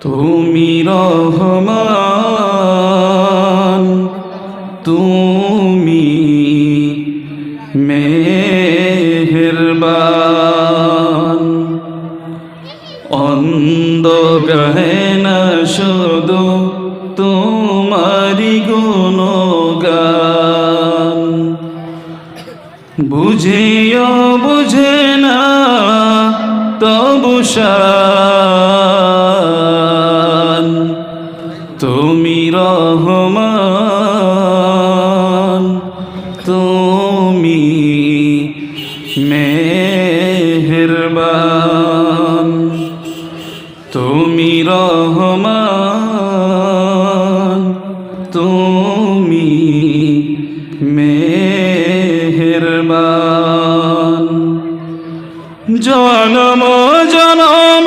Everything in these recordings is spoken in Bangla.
তুমি রহমান তুমি মেহেরবান। অন্ধ গহেনা শুধু তোমারি গুণগান। বুঝিও বুঝে না তবু শান তুমি রহমান তুমি মেহেরবান তুমি রহমান তুমি মেহেরবান। জনম জনম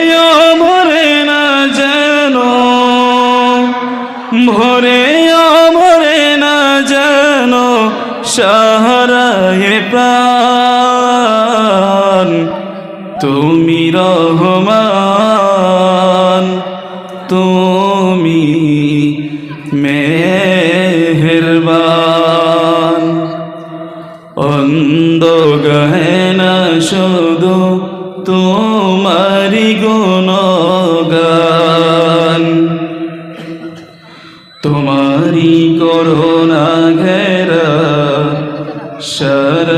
সাহারায় প্রাণ তুমি রহমান তুমি মেহেরবান। অন্ধ গহেনা শুধু তোমারি গুণগান তোমারি করোনা সার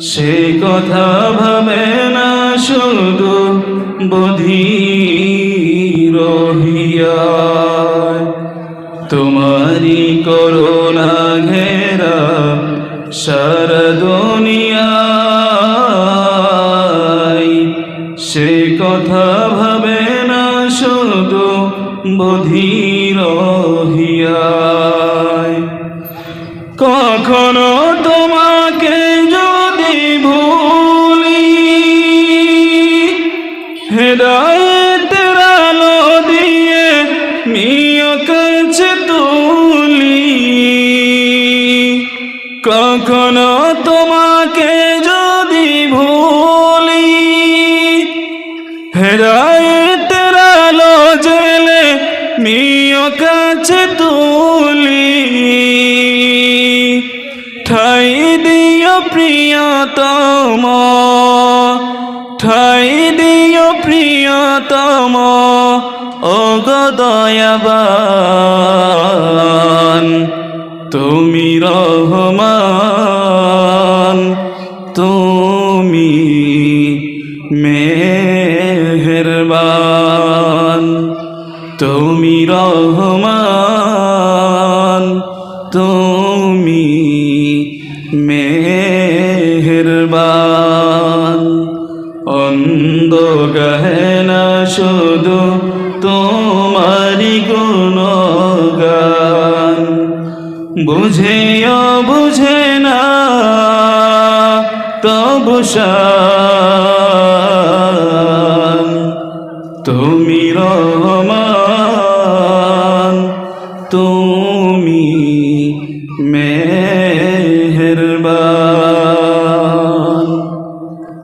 সে কথা ভাবে না, শুধু বধির হিয়ায় তোমারি করোনা ঘেরা সার সে কথা ভাবে না, শুধু বধির হিয়ায় কখনো তোমাকে যদি ভুলি হেদায়তের আলো দিয়ে নিয় কাছে তুলি। কখনো তোমাকে যদি নিয় কাছে তুলি ঠাই দিও প্রিয়তম ঠাই দিও প্রিয়তম ও গদয়াবান তুমি রহমান তুমি রহমান তুমি মেহেরবান। অন্ধ গহেনা শুধু তোমারি গুণগান। বুঝেও বুঝে না তবু তুমি মে